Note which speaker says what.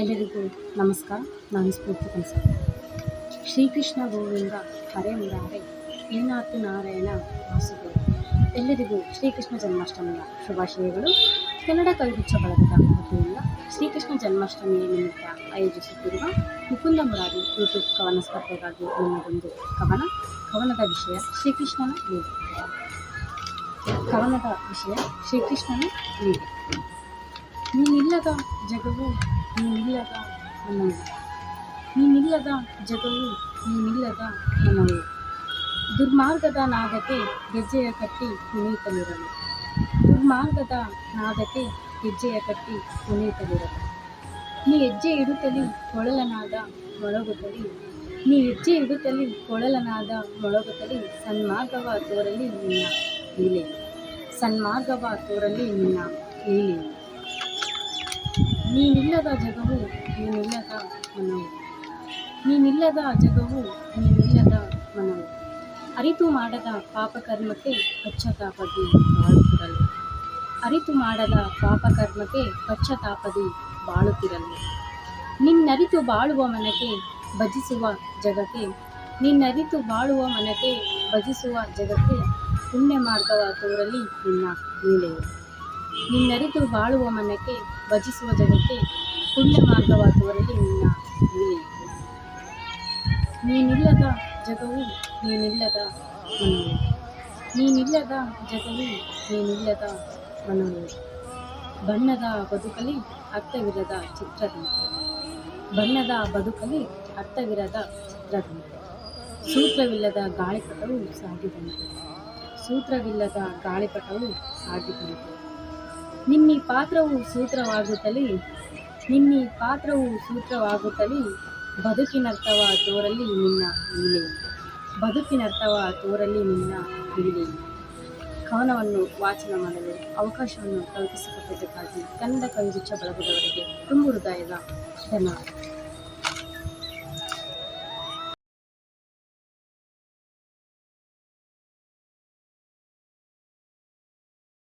Speaker 1: ಎಲ್ಲರಿಗೂ ನಮಸ್ಕಾರ. ನಾನು ಸ್ಫೂರ್ತಿ ಕನಸ. ಶ್ರೀಕೃಷ್ಣ ಗೋವಿಂದ ಹರೇ ಮುರಾರೆ ಏನಾತು ನಾರಾಯಣ ವಾಸುದೇವ. ಎಲ್ಲರಿಗೂ ಶ್ರೀಕೃಷ್ಣ ಜನ್ಮಾಷ್ಟಮಿಯ ಶುಭಾಶಯಗಳು. ಕನ್ನಡ ಕವಿಗುಚ್ಛ ಬಳಗದ ವತಿಯಿಂದ ಶ್ರೀಕೃಷ್ಣ ಜನ್ಮಾಷ್ಟಮಿಯ ನಿಮಿತ್ತ ಆಯೋಜಿಸುತ್ತಿರುವ ಮುಕುಂದ ಮುರಾರಿ ಯೂಟ್ಯೂಬ್ ಕವನ ಸ್ಪರ್ಧೆಗಾಗಿ ನಿಮ್ಮದೊಂದು ಕವನ, ಕವನದ ವಿಷಯ ಶ್ರೀಕೃಷ್ಣನ ಲೀಲೆ ಕವನದ ವಿಷಯ ಶ್ರೀಕೃಷ್ಣನ ಲೀಲೆ ನೀನಿಲ್ಲದ ಜಗವು ನೀನಿಲ್ಲದ ನನ್ನವು ನೀನಿಲ್ಲದ ಜಗವು ನೀನಿಲ್ಲದ ನನ್ನವು ದುರ್ಮಾರ್ಗದ ನಾದಕ್ಕೆ ಗೆಜ್ಜೆಯ ಕಟ್ಟಿ ಕುಣಿತಲಿರಲು ದುರ್ಮಾರ್ಗದ ನಾದಕ್ಕೆ ಗೆಜ್ಜೆಯ ಕಟ್ಟಿ ಕುಣಿತಲಿರಲು ನೀ ಹೆಜ್ಜೆ ಇಡುತ್ತಲಿ ಕೊಳಲನಾದ ಮೊಳಗುತ್ತಲಿ ನೀ ಹೆಜ್ಜೆ ಇಡುತ್ತಲಿ ಕೊಳಲನಾದ ಮೊಳಗುತ್ತಲಿ ಸನ್ಮಾರ್ಗವ ತೋರಲಿ ನಿನ್ನ ಲೀಲೆ ಸನ್ಮಾರ್ಗವ ತೋರಲಿ ನಿನ್ನ ಲೀಲೆ ನೀನಿಲ್ಲದ ಜಗವು, ನೀನಿಲ್ಲದ ಮನವು. ನೀನಿಲ್ಲದ ಜಗವು, ನೀನಿಲ್ಲದ ಮನವು. ಅರಿತು ಮಾಡದ ಪಾಪಕರ್ಮಕ್ಕೆ ಪಶ್ಚಾತ್ತಾಪದಿ ಬಾಳುತ್ತಿರಲು. ಅರಿತು ಮಾಡದ ಪಾಪಕರ್ಮಕ್ಕೆ ಪಶ್ಚಾತ್ತಾಪದಿ ಬಾಳುತ್ತಿರಲು. ನಿನ್ನರಿತು ಬಾಳುವ ಮನಕ್ಕೆ ಭಜಿಸುವ ಜಗಕ್ಕೆ, ನಿನ್ನರಿತು ಬಾಳುವ ಮನಕ್ಕೆ ಭಜಿಸುವ ಜಗಕ್ಕೆ ಪುಣ್ಯ ಮಾರ್ಗವ ತೋರಲಿ ನಿನ್ನ ಲೀಲೆಯು ನಿನ್ನರಿತು ಬಾಳುವ ಮನಕ್ಕೆ, ಭಜಿಸುವ ಜಗಕ್ಕೆ ಪುಣ್ಯ ಮಾರ್ಗವಾಗುವರಲ್ಲಿ ನಿನ್ನ ಗುರಿಯಾಯಿತು ನೀನಿಲ್ಲದ ಜಗವು ನೀನಿಲ್ಲದ ಮನವು. ನೀನಿಲ್ಲದ ಜಗವು ನೀನಿಲ್ಲದ ಮನವು. ಬಣ್ಣದ ಬದುಕಲಿ ಅರ್ಥವಿರದ ಚಿತ್ರದಂತೆ. ಬಣ್ಣದ ಬದುಕಲಿ ಅರ್ಥವಿರದ ಚಿತ್ರದಂತೆ. ಸೂತ್ರವಿಲ್ಲದ ಗಾಳಿಪಟವು ಸಾಗಿದಂತೆ. ಸೂತ್ರವಿಲ್ಲದ ಗಾಳಿಪಟವು ಸಾಗಿದಂತೆ. ನಿನ್ನೀ ಪಾತ್ರವು ಸೂತ್ರವಾಗುತ್ತಲೇ, ನಿಮ್ಮ ಪಾತ್ರವು ಸೂತ್ರವಾಗುತ್ತಲೇ, ಬದುಕಿನರ್ಥವ ತೋರಲಿ ನಿನ್ನ ಲೀಲೆ ಬದುಕಿನರ್ಥವ ತೋರಲಿ ನಿನ್ನ ಲೀಲೆ ಕವನವನ್ನು ವಾಚನ ಮಾಡಲು ಅವಕಾಶವನ್ನು ಕಲ್ಪಿಸಿಕೊಟ್ಟಿದ್ದಕ್ಕಾಗಿ ಕನ್ನಡ ಕವಿಗುಚ್ಛ ಬಳಗದವರಿಗೆ ತುಂಬ ಹೃದಯದ ಧನ್ಯವಾದ